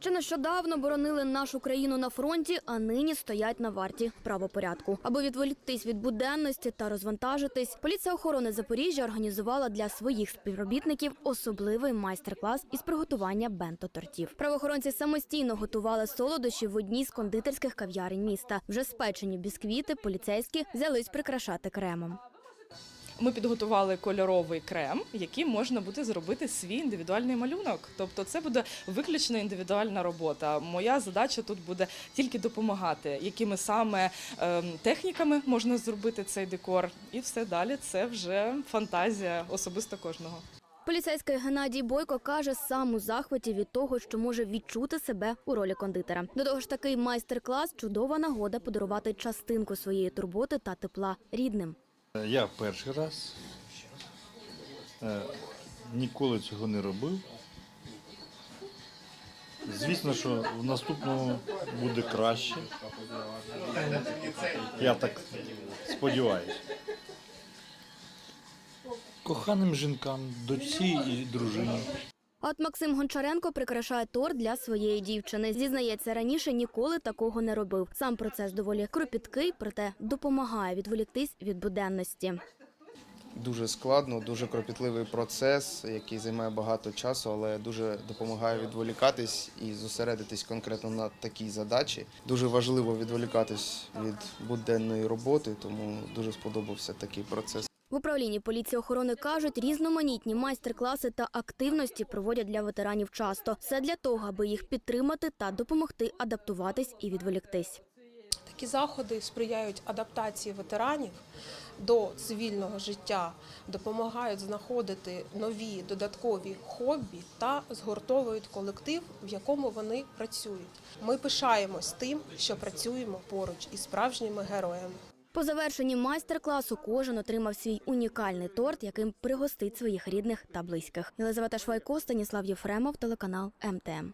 Ще нещодавно боронили нашу країну на фронті, а нині стоять на варті правопорядку. Аби відволіктись від буденності та розвантажитись, поліція охорони Запоріжжя організувала для своїх співробітників особливий майстер-клас із приготування бенто-тортів. Правоохоронці самостійно готували солодощі в одній з кондитерських кав'ярень міста. Вже спечені бісквіти поліцейські взялись прикрашати кремом. Ми підготували кольоровий крем, яким можна буде зробити свій індивідуальний малюнок. Тобто, це буде виключно індивідуальна робота. Моя задача тут буде тільки допомагати, якими саме ем, техніками можна зробити цей декор, і все далі це вже фантазія особисто кожного. Поліцейський Геннадій Бойко каже, сам у захваті від того, що може відчути себе у ролі кондитера. До того ж, такий майстер-клас чудова нагода подарувати частинку своєї турботи та тепла рідним. Я перший раз. Е, Ніколи цього не робив. Звісно, що в наступному буде краще. Я так сподіваюся. Коханим жінкам, дочці і дружині. От Максим Гончаренко прикрашає торт для своєї дівчини. Зізнається, раніше ніколи такого не робив. Сам процес доволі кропіткий, проте допомагає відволіктись від буденності. Дуже складно, дуже кропітливий процес, який займає багато часу, але дуже допомагає відволікатись і зосередитись конкретно на такій задачі. Дуже важливо відволікатись від буденної роботи, тому дуже сподобався такий процес. В управлінні поліції охорони кажуть, різноманітні майстер-класи та активності проводять для ветеранів часто. Все для того, аби їх підтримати та допомогти адаптуватись і відволіктись. Такі заходи сприяють адаптації ветеранів до цивільного життя, допомагають знаходити нові додаткові хобі та згуртовують колектив, в якому вони працюють. Ми пишаємось тим, що працюємо поруч із справжніми героями. По завершенні майстер-класу кожен отримав свій унікальний торт, яким пригостить своїх рідних та близьких. Єлизавета Швайко, Станіслав Єфремов, телеканал МТМ.